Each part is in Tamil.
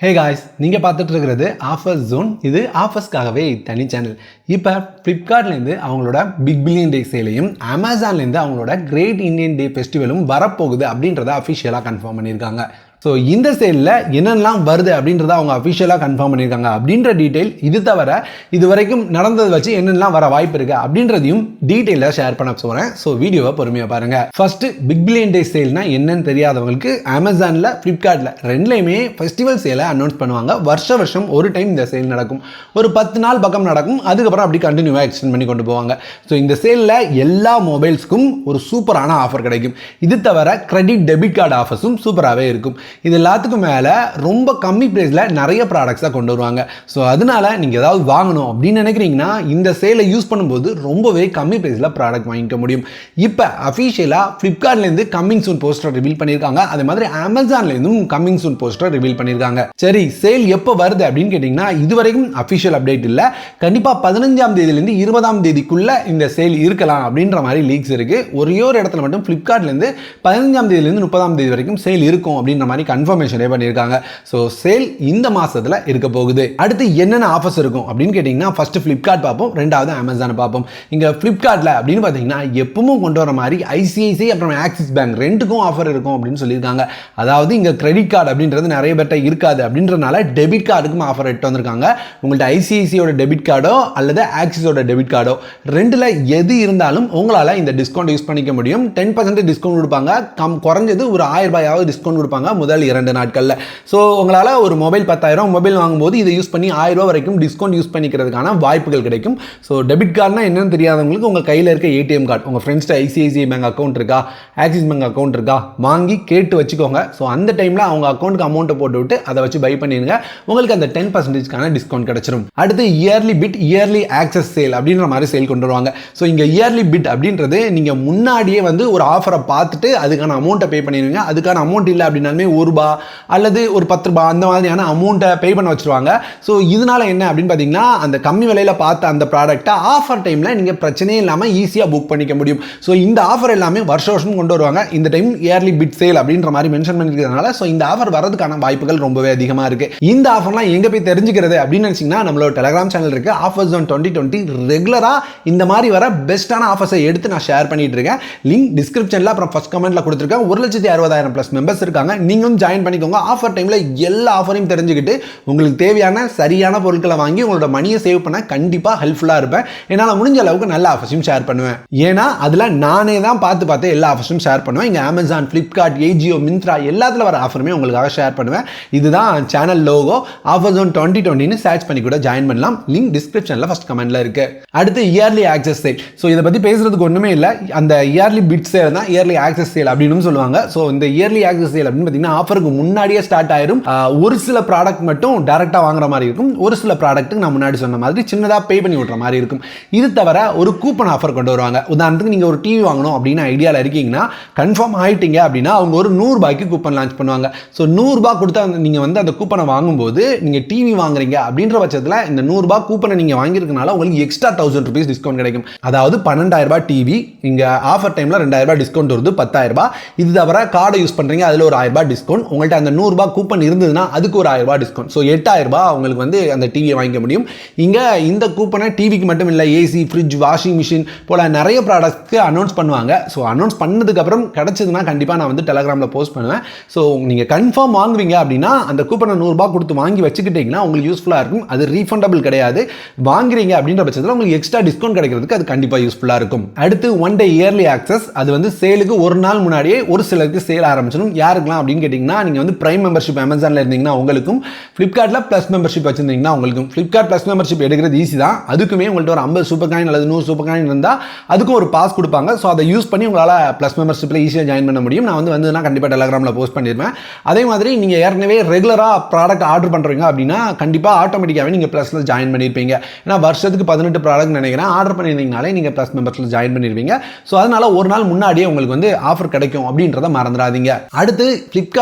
ஹே காய்ஸ் நீங்கள் பார்த்துட்டு இருக்கிறது ஆஃபர்ஸ் ஜோன் இது ஆஃபர்ஸ்க்காகவே தனி சேனல் இப்போ ஃப்ளிப்கார்ட்லேருந்து அவங்களோட பிக் பில்லியன் டே சேலையும் அமேசான்லேருந்து அவங்களோட கிரேட் இந்தியன் டே ஃபெஸ்டிவலும் வரப்போகுது அப்படின்றத அஃபிஷியலாக கன்ஃபார்ம் பண்ணியிருக்காங்க. ஸோ இந்த சேலில் என்னெல்லாம் வருது அப்படின்றத அவங்க அஃபிஷியலாக கன்ஃபார்ம் பண்ணியிருக்காங்க. அப்படின்ற டீட்டெயில் இது தவிர இது வரைக்கும் நடந்ததை வச்சு என்னென்னலாம் வர வாய்ப்பு இருக்குது அப்படின்றதையும் டீட்டெயிலாக ஷேர் பண்ண போகிறேன் ஸோ வீடியோவை பொறுமையாக பாருங்கள் ஃபஸ்ட்டு பிக் பில்லியன் டே சேல்னா என்னன்னு தெரியாதவங்களுக்கு அமேசானில் ஃப்ளிப்கார்ட்டில் ரெண்டுலேயுமே ஃபெஸ்டிவல் சேலை அனௌன்ஸ் பண்ணுவாங்க. வருஷ வருஷம் ஒரு டைம் இந்த சேல் நடக்கும். ஒரு பத்து நாள் பக்கம் நடக்கும். அதுக்கப்புறம் அப்படி கண்டினியூவாக எக்ஸ்டெண்ட் பண்ணி கொண்டு போவாங்க. ஸோ இந்த சேலில் எல்லா மொபைல்ஸ்க்கும் ஒரு சூப்பரான ஆஃபர் கிடைக்கும். இது தவிர கிரெடிட் டெபிட் கார்டு ஆஃபர்ஸும் சூப்பராகவே இருக்கும். இது எல்லாத்துக்கும் மேலே ரொம்ப கம்மி ப்ரைஸில் நிறைய ப்ராடக்ட்ஸாக கொண்டு வருவாங்க. ஸோ அதனால நீங்கள் ஏதாவது வாங்கணும் அப்படின்னு நினைக்கிறீங்கன்னா இந்த சேலை யூஸ் பண்ணும்போது ரொம்பவே கம்மி ப்ரைஸில் ப்ராடக்ட் வாங்கிக்க முடியும். இப்போ அஃபிஷியலாக ஃப்ளிப்கார்ட்லேருந்து கம்மிங் சூன் போஸ்டர் ரிவீல் பண்ணியிருக்காங்க. அதே மாதிரி அமேசான்லேருந்தும் கம்மிங் சூன் போஸ்டர் ரிவீல் பண்ணியிருக்காங்க. சரி சேல் எப்போ வருது அப்படின்னு கேட்டிங்கன்னா இது வரைக்கும் அஃபிஷியல் அப்டேட் இல்லை. கண்டிப்பாக பதினஞ்சாம் தேதியிலேருந்து இருபதாம் தேதிக்குள்ளே இந்த சேல் இருக்கலாம் அப்படின்ற மாதிரி லீக்ஸ் இருக்குது ஒரே ஒரு இடத்துல மட்டும் ஃப்ளிப்கார்ட்லேருந்து பதினஞ்சாம் தேதியிலேருந்து முப்பதாம் தேதி வரைக்கும் சேல் இருக்கும் அப்படின்ற மாதிரி கன்ஃபர்மேஷனே பண்ணியிருக்காங்க. ஸோ சேல் இந்த மாசத்துல இருக்க போகுது. அடுத்து என்னென்ன ஆஃபர்ஸ் இருக்கும் அப்படின்னு கேட்டிங்கன்னா ஃபஸ்ட்டு ஃப்ளிப்கார்ட் பார்ப்போம் ரெண்டாவது அமேசான் பார்ப்போம். இங்கே ஃப்ளிப்கார்ட்டில் அப்படின்னு பார்த்தீங்கன்னா எப்பவும் கொண்டு வர மாதிரி ஐசிஐசிஐ அப்புறம் ஆக்சிஸ் பேங்க் ரெண்டுக்கும் ஆஃபர் இருக்கும் அப்படின்னு சொல்லியிருக்காங்க. அதாவது இங்கே கிரெடிட் கார்டு அப்படின்றது நிறைய பேர்ட்ட இருக்காது அப்படின்றனால டெபிட் கார்டுக்கும் ஆஃபர் எடுத்து வந்திருக்காங்க. உங்கள்ட்ட ஐசிஐசியோட டெபிட் கார்டோ அல்லது ஆக்சிஸோட டெபிட் கார்டோ ரெண்டில் எது இருந்தாலும் உங்களால் இந்த டிஸ்கவுண்ட் யூஸ் பண்ணிக்க முடியும். டென் பர்சன்ட் டிஸ்கவுண்ட் கொடுப்பாங்க. கம் குறைஞ்சது ஒரு ஆயிரம் ரூபாயாவது டிஸ்கவுண்ட் கொடுப்பாங்க. முதல் இரண்டு நாட்களில். ஸோ உங்களால் ஒரு மொபைல் பத்தாயிரம் மொபைல் வாங்கும்போது இதை யூஸ் பண்ணி ஆயிரம் ரூபா வரைக்கும் டிஸ்கவுண்ட் யூஸ் பண்ணிக்கிறதுக்கான வாய்ப்புகள் கிடைக்கும். ஸோ டெபிட் கார்டுனா என்னன்னு தெரியாதவங்களுக்கு உங்கள் கையில் இருக்க ஏடிஎம் கார்டு உங்கள் ஃப்ரெண்ட்ஸ்ட்டு ஐசிஐசிஐ பேங்க் அக்கௌண்ட் இருக்கா ஆக்சிஸ் பேங்க் அக்கௌண்ட் இருக்கா வாங்கி கேட்டு வச்சுக்கோங்க. ஸோ அந்த டைமில் அவங்க அக்கௌண்ட்டுக்கு அமௌண்ட்டை போட்டு விட்டு அதை வச்சு பை பண்ணிடுங்க. உங்களுக்கு அந்த டென் பர்சன்டேஜ்க்கான டிஸ்கவுண்ட் கிடச்சிரும். அடுத்து early bird early access sale அப்படின்ற மாதிரி சேல் கொண்டு வருவாங்க. ஸோ இங்கே இயர்லி பிட் அப்படின்றது நீங்கள் முன்னாடியே வந்து ஒரு ஆஃபரை பார்த்துட்டு அதுக்கான அமௌண்ட்டை பே பண்ணிடுவீங்க அதுக்கான அமௌண்ட் இல்லை அப்படின்னாலுமே ஒரு ரூபா அல்லது ஒரு பத்து ரூபாய் அந்த மாதிரியான அமௌண்ட்டை பே பண்ண வச்சுருவாங்க. ஸோ இதனால என்ன அப்படின்னு பார்த்தீங்கன்னா அந்த கம்மி விலையில் பார்த்த அந்த ப்ராடக்ட்டை ஆஃபர் டைமில் நீங்கள் பிரச்சனையே இல்லாமல் ஈஸியாக புக் பண்ணிக்க முடியும். ஸோ இந்த ஆஃபர் எல்லாமே வருஷ வருஷம் கொண்டு வருவாங்க. இந்த டைம் இயர்லி பிட் சேல் அப்படின்ற மாதிரி மென்ஷன் பண்ணிருக்கிறதுனால ஸோ இந்த ஆஃபர் வரதுக்கான வாய்ப்புகள் ரொம்பவே அதிகமாக இருக்குது இந்த ஆஃபர்லாம் எங்கே போய் தெரிஞ்சுக்கிறது அப்படின்னு நினச்சிங்கன்னா நம்மளோட டெலகிராம் சேனல் இருக்குது ஆஃபர் ஆன் டுவெண்ட்டி டுவெண்ட்டி ரெகுலராக இந்த மாதிரி வர பெஸ்ட்டான ஆஃபர்ஸை எடுத்து நான் ஷேர் பண்ணிட்டு இருக்கேன். லிங்க் டிஸ்கிரிப்ஷனில் அப்புறம் ஃபஸ்ட் கமெண்ட்டில் கொடுத்துருக்கேன். ஒரு லட்சத்தி அறுபதாயிரம் ப்ளஸ் மெம்பர்ஸ் இருக்காங்க. இன்னும் ஜாயின் பண்ணிக்கோங்க. ஆஃபர் டைமில் எல்லா ஆஃபரையும் தெரிஞ்சுக்கிட்டு உங்களுக்கு தேவையான சரியான பொருட்களை வாங்கி உங்களோட மணியை சேவ் பண்ண கண்டிப்பாக ஹெல்ப்ஃபுல்லாக இருப்பேன். என்னால் முடிஞ்ச அளவுக்கு நல்ல ஆஃபர்ஸையும் ஷேர் பண்ணுவேன். ஏன்னா அதில் நானே தான் பார்த்து பார்த்து எல்லா ஆஃபர்ஸும் ஷேர் பண்ணுவேன். இங்கே அமேசான் ஃப்ளிப்கார்ட் ஏஜியோ மிந்த்ரா எல்லாத்துல வர ஆஃபருமே உங்களுக்காக ஷேர் பண்ணுவேன். இதுதான் channel logo offer zone twenty டுவெண்ட்டின்னு search பண்ணி கூட ஜாயின் பண்ணலாம். லிங்க் டிஸ்கிரிப்ஷனில் ஃபஸ்ட் கமெண்ட்டில் இருக்குது அடுத்து இயர்லி ஆக்சஸ் சேல் ஸோ இதை பற்றி பேசுகிறதுக்கு ஒன்றுமே இல்லை. அந்த இயர்லி பிட் சேல் தான் இயர்லி ஆக்சஸ் சேல் அப்படின்னு சொல்லுவாங்க. ஸோ இந்த இயர்லி ஆக்சஸ் சேல் அப்படின்னு பார்த்தீங்கன்னா ஆஃபருக்கு முன்னாடியே ஸ்டார்ட் ஆயிரும். ஒரு சில ப்ராடக்ட் மட்டும் டேரெக்டாக வாங்குற மாதிரி இருக்கும். ஒரு சில ப்ராடக்ட்டுக்கு நான் முன்னாடி சொன்ன மாதிரி சின்னதாக பே பண்ணி விட்ற மாதிரி இருக்கும். இது தவிர ஒரு கூப்பன் ஆஃபர் கொண்டு வருவாங்க. உதாரணத்துக்கு நீங்கள் ஒரு டிவி வாங்கணும் அப்படின்னு ஐடியாவில் இருக்கீங்கன்னா கன்ஃபார்ம் ஆகிட்டீங்க அப்படின்னா அவங்க ஒரு நூறுபாய்க்கு கூப்பன் லான்ச் பண்ணுவாங்க. ஸோ நூறுரூபா கொடுத்தா நீங்கள் வந்து அந்த கூப்பனை வாங்கும்போது நீங்கள் டிவி வாங்குறீங்க அப்படின்ற பட்சத்தில் இந்த நூறுரூபா கூப்பனை நீங்கள் வாங்கியிருக்கனால உங்களுக்கு எக்ஸ்ட்ரா தௌசண்ட் ருபீஸ் டிஸ்கவுண்ட் கிடைக்கும். அதாவது பன்னெண்டாயிரம் ரூபாய் டிவி இங்கே ஆஃபர் டைமில் ரெண்டாயிரரூபா டிஸ்கவுண்ட் வருது பத்தாயிரம் இது தவிர கார்டை யூஸ் பண்ணுறீங்க அதில் ஒரு ஆயிரரூபா டிஸ்கவுண்ட் டிஸ்கவுண்ட் உங்கள்கிட்ட அந்த நூறுரூபா கூப்பன் இருந்ததுன்னா அதுக்கு ஒரு ஆயிரம் ரூபாய் டிஸ்கவுண்ட் ஸோ எட்டாயிரம் ரூபாய் உங்களுக்கு வந்து அந்த டிவியை வாங்கிக்க முடியும். இங்கே இந்த கூப்பனை டிவிக்கு மட்டும் இல்லை ஏசி ஃப்ரிட்ஜ் வாஷிங் மிஷின் போல் நிறைய ப்ராடக்ட்ஸ்க்கு அனௌன்ஸ் பண்ணுவாங்க. ஸோ அனௌன்ஸ் பண்ணதுக்கப்புறம் கிடச்சதுன்னா கண்டிப்பாக நான் வந்து டெலகிராமில் போஸ்ட் பண்ணுவேன். ஸோ நீங்கள் கன்ஃபார்ம் வாங்குவீங்க அப்படின்னா அந்த கூப்பனை நூறுரூபா கொடுத்து வாங்கி வச்சுக்கிட்டிங்கன்னா உங்களுக்கு யூஸ்ஃபுல்லாக இருக்கும். அது ரீஃபண்டபிள் கிடையாது. வாங்குறீங்க அப்படின்ற பட்சத்தில் உங்களுக்கு எக்ஸ்ட்ரா டிஸ்கவுண்ட் கிடைக்கிறதுக்கு அது கண்டிப்பாக யூஸ்ஃபுல்லாக இருக்கும். அடுத்து ஒன் டே இயர்லி ஆக்சஸ் அது வந்து சேலுக்கு ஒரு நாள் முன்னாடியே ஒரு சிலருக்கு சேல் ஆரம்பிச்சிடும். யாருக்கலாம் அப்படின்னு கேட்டிங்கன்னா நீங்கள் வந்து ப்ரைம் மெம்பர்ஷிப் அமேசானில் இருந்தீங்கன்னா உங்களுக்கும் ஃப்ளிப்கார்ட்டில் ப்ளஸ் மெம்பர்ஷிப் வச்சிருந்தீங்கன்னா உங்களுக்கும். ஃப்ளிப்கார்ட் ப்ளஸ் மெம்பர்ஷிப் எடுக்கிறது ஈஸி தான். அதுக்குமே உங்கள்கிட்ட ஒரு ஐம்பது சூப்பர் காயின் அல்லது நூறு சூப்பர் காயின் இருந்தால் அதுக்கும் ஒரு பாஸ் கொடுப்பாங்க. ஸோ அதை யூஸ் பண்ணி உங்களால் ப்ளஸ் மெம்பர்ஷிப்பில் ஈஸியாக ஜாயின் பண்ண முடியும். நான் வந்து வந்ததுன்னா கண்டிப்பாக டெலகிராமில் போஸ்ட் பண்ணிடுவேன் அதே மாதிரி நீங்கள் ஏற்கனவே ரெகுலராக ப்ராடக்ட் ஆர்டர் பண்ணுறீங்க அப்படின்னா கண்டிப்பாக ஆட்டோமேட்டிக்காகவே நீங்கள் ப்ளஸில் ஜாயின் பண்ணியிருப்பீங்க ஏன்னா வருஷத்துக்கு பதினெட்டு ப்ராடக்ட் நினைக்கிறேன். ஆர்டர் பண்ணியிருந்தீங்கனாலே நீங்கள் ப்ளஸ் மெம்பர்ஸில் ஜாயின் பண்ணிடுவீங்க ஸோ அதனால ஒரு நாள் முன்னாடியே உங்களுக்கு வந்து ஆஃபர் கிடைக்கும் அப்படின்றத மறந்துடாதீங்க. அடுத்து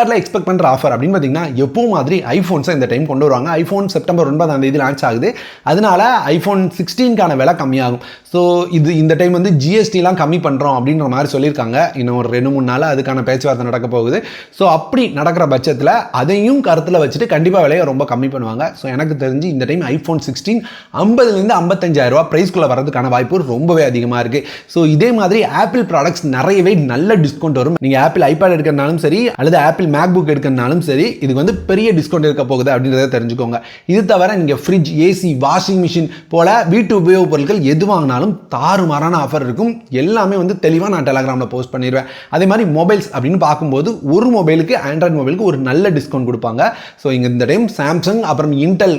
ஃப்ளிப்கார்ட்டில் எக்ஸ்பெக்ட் பண்ணுற ஆஃபர் அப்படின்னு பார்த்தீங்கன்னா எப்போ மாதிரி ஐஃபோன்ஸை இந்த டைம் கொண்டு வருவாங்க. ஐஃபோன் செப்டம்பர் ஒன்பதாம் தேதி லான்ச் ஆகுது. அதனால ஐஃபோன் சிக்ஸ்டீன்கான விலை கம்மியாகும். ஸோ இது இந்த டைம் வந்து ஜிஎஸ்டிலாம் கம்மி பண்ணுறோம் அப்படின்ற மாதிரி சொல்லியிருக்காங்க. இன்னும் ஒரு ரெண்டு மூணு நாள் அதுக்கான பேச்சுவார்த்தை நடக்க போகுது. ஸோ அப்படி நடக்கிற பட்சத்தில் அதையும் கருத்தில் வச்சுட்டு கண்டிப்பாக விலையை ரொம்ப கம்மி பண்ணுவாங்க. ஸோ எனக்கு தெரிஞ்சு இந்த டைம் ஐஃபோன் சிக்ஸ்டீன் ஐம்பதுலேருந்து ஐம்பத்தஞ்சாயிரம் ரூபா ப்ரைஸ்க்குள்ளே வரதுக்கான வாய்ப்பு ரொம்பவே அதிகமாக இருக்குது ஸோ இதே மாதிரி ஆப்பிள் ப்ராடக்ட்ஸ் நிறையவே நல்ல டிஸ்கவுண்ட் வரும். நீங்கள் ஆப்பிள் ஐபேட் எடுக்கிறனாலும் சரி அல்லது ஆப்பிள் மேக்புக் எடுக்கிறனாலும் சரி இதுக்கு வந்து பெரிய டிஸ்கவுண்ட் இருக்க போகுது அப்படின்றத தெரிஞ்சுக்கோங்க. இது தவிர நீங்கள் ஃப்ரிட்ஜ் ஏசி வாஷிங் மிஷின் போல வீட்டு உபயோகப் பொருட்கள் எது வாங்கினாலும் தாறுமாறான ஆஃபர் இருக்கும். எல்லாமே வந்து தெளிவாக நான் டெலகிராமில் போஸ்ட் பண்ணிடுவேன். அதே மாதிரி மொபைல்ஸ் அப்படின்னு பார்க்கும்போது ஒரு மொபைலுக்கு ஆண்ட்ராய்ட் மொபைலுக்கு ஒரு நல்ல டிஸ்கவுண்ட் கொடுப்பாங்க. ஸோ இங்கே இந்த டைம் சாம்சங் அப்புறம் இன்டெல்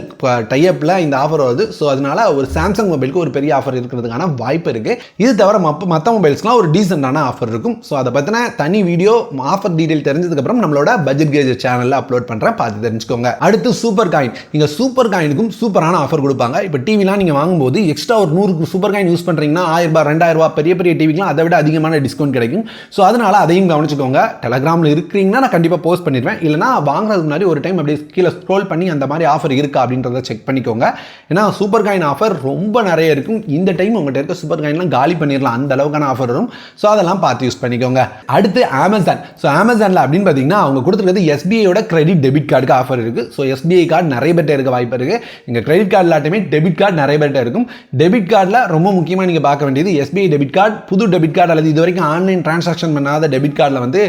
டைப்பில் இந்த ஆஃபர் வருது. ஸோ அதனால ஒரு சாம்சங் மொபைலுக்கு ஒரு பெரிய ஆஃபர் இருக்கிறதுக்கான வாய்ப்பு இருக்குது இது தவிர மற்ற மொபைல்ஸ்லாம் மொபைல்ஸ்க்குலாம் ஒரு டீசெண்டான ஆஃபர் இருக்கும். ஸோ அதை பற்றின தனி வீடியோ ஆஃபர் டீட்டெயில் தெரிஞ்சதுக்கப்புறம் நம்ம நம்மளோட பட்ஜெட் கேஜ் சேனலில் அப்லோட் பண்ணுறேன் பார்த்து தெரிஞ்சுக்கோங்க. அடுத்து சூப்பர் காயின் இங்கே சூப்பர் காயினுக்கும் சூப்பரான ஆஃபர் கொடுப்பாங்க. இப்போ டிவிலாம் நீங்கள் வாங்கும்போது எக்ஸ்ட்ரா ஒரு நூறு சூப்பர் காயின் யூஸ் பண்ணுறீங்கன்னா ஆயிரம் ரூபாய் ரெண்டாயிரம் ரூபாய் பெரிய பெரிய டிவிக்கெலாம் அதை விட அதிகமான டிஸ்கவுண்ட் கிடைக்கும். ஸோ அதனால் அதையும் கவனிச்சுக்கோங்க. டெலகிராமில் இருக்கிறீங்கன்னா நான் கண்டிப்பாக போஸ்ட் பண்ணிடுவேன். இல்லைனா வாங்குறதுக்கு முன்னாடி ஒரு டைம் அப்படியே கீழே ஸ்க்ரோல் பண்ணி அந்த மாதிரி ஆஃபர் இருக்கா அப்படின்றத செக் பண்ணிக்கோங்க. ஏன்னா சூப்பர் காயின் ஆஃபர் ரொம்ப நிறைய இருக்கும். இந்த டைம் உங்கள்கிட்ட இருக்க சூப்பர் காயின்லாம் காலி பண்ணிடலாம். அந்த அளவுக்கான ஆஃபர் வரும். ஸோ அதெல்லாம் பார்த்து யூஸ் பண்ணிக்கோங்க. அடுத்து அமேசான் ஸோ அமேசானில் அப்படின்னு பார்த்தீங்கன்னா அவங்க கொடுத்துருக்கிறது எஸ்பிஐயோட கிரெடிட் டெபிட் கார்டுக்கு ஆஃபர் இருக்குது ஸோ எஸ்பிஐ கார்டு நிறைய பேர்ட்ட இருக்க வாய்ப்பு இருக்குது இங்கே கிரெடிட் கார்டு இல்லாட்டுமே டெபிட் கார்டு நிறைய பேர்ட்ட இருக்கும். டெபிட் கார்டில் ரொம்ப முக்கியமாக நீங்கள் பார்க்க வேண்டியது எஸ்பிஐ டெபிட் கார்டு புது டெபிட் கார்டு அல்லது இது வரைக்கும் ஆன்லைன் டிரான்சாக்ஷன் பண்ணாத டெபிட் கார்டில் வந்து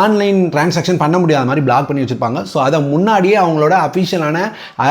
ஆன்லைன் டிரான்சாக்ஷன் பண்ண முடியாத மாதிரி பிளாக் பண்ணி வச்சுருப்பாங்க. ஸோ அதை முன்னாடியே அவங்களோட அஃபிஷியலான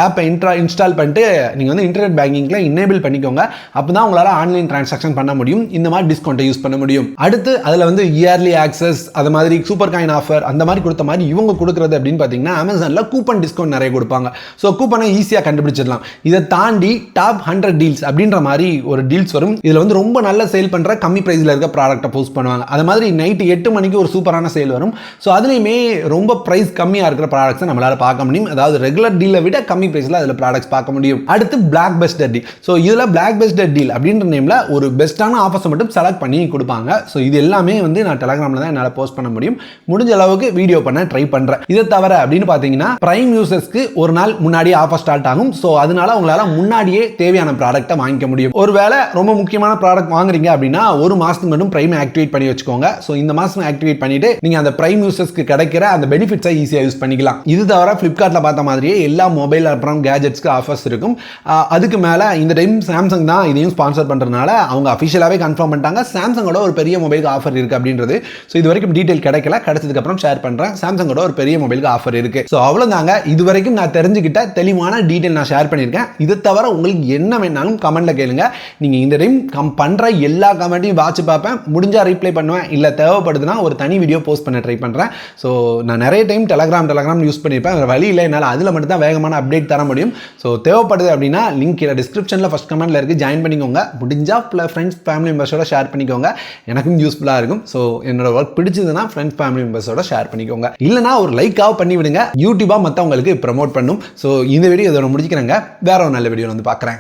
ஆப்பை இன்ட்ரா இன்ஸ்டால் பண்ணிட்டு நீங்கள் வந்து இன்டர்நெட் பேங்கிங்கில் இன்னேபிள் பண்ணிக்கோங்க. அப்போ தான் உங்களால் ஆன்லைன் டிரான்சாக்ஷன் பண்ண முடியும். இந்த மாதிரி டிஸ்கவுண்ட்டை யூஸ் பண்ண முடியும். அடுத்து அதில் வந்து இயர்லி ஆக்சஸ் அது மாதிரி சூப்பர் காயின் ஆஃபர் அந்த மாதிரி கொடுத்த மாதிரி இவங்க கொடுக்குறது அப்படின்னு பார்த்தீங்கன்னா அமேசானில் கூப்பன் டிஸ்கவுண்ட் நிறைய கொடுப்பாங்க. ஸோ கூப்பனை ஈஸியாக கண்டுபிடிச்சிடலாம். இதை தாண்டி டாப் ஹண்ட்ரட் டீல்ஸ் அப்படின்ற மாதிரி ஒரு டீல்ஸ் வரும். இதில் வந்து ரொம்ப நல்ல சேல் பண்ணுற கம்மி ப்ரைஸில் இருக்க ப்ராடக்ட்டை போஸ்ட் பண்ணுவாங்க. அது மாதிரி நைட்டு எட்டு மணிக்கு ஒரு சூப்பரான சேல் வரும். ஸோ அதுலேயுமே ரொம்ப ப்ரைஸ் கம்மியாக இருக்கிற ப்ராடக்ட்ஸை நம்மளால் பார்க்க முடியும். அதாவது ரெகுலர் டீலை விட கம்மி ப்ரைஸில் அதில் ப்ராடக்ட்ஸ் பார்க்க முடியும். அடுத்து பிளாக் பெஸ்டர் டீல் ஸோ இதில் பிளாக் பெஸ்டர் டீல் அப்படின்ற நேமில் ஒரு பெஸ்ட்டான ஆஃபர்ஸை மட்டும் செலக்ட் பண்ணி கொடுப்பாங்க. ஸோ இது எல்லாமே வந்து நான் டெலகிராமில் தான் என்னால் போஸ்ட் பண்ண முடியும். முடிஞ்ச அளவுக்கு வீடியோ பண்ண. ட்ரை பண்ணுறேன் இதை தவிர அப்படின்னு பார்த்தீங்கன்னா ப்ரைம் யூசர்ஸ்க்கு ஒரு நாள் முன்னாடியே ஆஃபர் ஸ்டார்ட் ஆகும். ஸோ அதனால உங்களால் முன்னாடியே தேவையான ப்ராடக்ட்டை வாங்கிக்க முடியும். ஒருவேளை ரொம்ப முக்கியமான ப்ராடக்ட் வாங்குறீங்க அப்படின்னா ஒரு மாதத்துக்கு மட்டும் பிரைம் ஆக்டிவேட் பண்ணி வச்சுக்கோங்க. ஸோ இந்த மாதம் ஆக்டிவேட் பண்ணிட்டு நீங்கள் அந்த ப்ரைம் யூசர்ஸ்க்கு கிடைக்கிற அந்த பெனிஃபிட்ஸை ஈஸியாக யூஸ் பண்ணிக்கலாம். இது தவிர ஃப்ளிப்கார்ட்டில் பார்த்த மாதிரியே எல்லா மொபைல் அப்புறம் கேஜெட்ஸ்க்கு ஆஃபர்ஸ் இருக்கும். அதுக்கு மேலே இந்த டைம் சாம்சங் தான் இதையும் ஸ்பான்சர் பண்ணுறதுனால அவங்க அஃபிஷியலாகவே கன்ஃபார்ம் பண்ணிட்டாங்க. சாம்சங்கோட ஒரு பெரிய மொபைலுக்கு ஆஃபர் இருக்குது அப்படின்றது. ஸோ இது வரைக்கும் டீட்டெயில் கிடைக்கல. கிடைச்சதுக்கப்புறம் ஷேர் பண்ணுறேன் சாம்சங்கோட ஒரு பெரிய மொபைலுக்கு ஆஃபர் இருக்குது ஸோ அவ்வளோதாங்க இது வரைக்கும் நான் தெரிஞ்சுக்கிட்ட தெளிவான டீட்டெயில் நான் ஷேர் பண்ணியிருக்கேன். இதை தவிர உங்களுக்கு என்ன வேணாலும் கமெண்ட்டில் கேளுங்க. நீங்கள் இந்த டைம் கம் பண்ணுற எல்லா கமெண்ட்டையும் வாட்ச் பார்ப்பேன். முடிஞ்சால் ரிப்ளை பண்ணுவேன். இல்லை தேவைப்படுதுன்னா ஒரு தனி வீடியோ போஸ்ட் பண்ண ட்ரை பண்ணுறேன் ஸோ நான் நிறைய டைம் டெலகிராம் டெலகிராம் யூஸ் பண்ணியிருப்பேன். வேறு வழி இல்லை. என்னால் அதில் மட்டும் தான் வேகமான அப்டேட் தர முடியும். ஸோ தேவைப்படுது அப்படின்னா லிங்க் கீழே டிஸ்கிரிப்ஷனில் ஃபஸ்ட் கமெண்ட்டில் இருக்குது ஜாயின் பண்ணிக்கோங்க. முடிஞ்சால் ஃப்ரெண்ட்ஸ் ஃபேமிலி மெம்பர்ஸோட ஷேர் பண்ணிக்கோங்க. எனக்கும் யூஸ்ஃபுல்லாக இருக்கும். ஸோ என்னோட ஒர்க் பிடிச்சதுன்னா ஃப்ரெண்ட்ஸ் ஃபேமிலி மெம்பர்ஸோட ஷேர் பண்ணிக்கோங்க. இல்லைனா ஒரு லைக்காக பண்ணி விடுங்க. யூடியூபாக மற்றவங்களுக்கு ப்ரமோட் பண்ணும். ஸோ இந்த வீடியோ இதோட முடிச்சுக்கிறேங்க. வேற ஒரு நல்ல வீடியோ வந்து பார்க்குறேன்.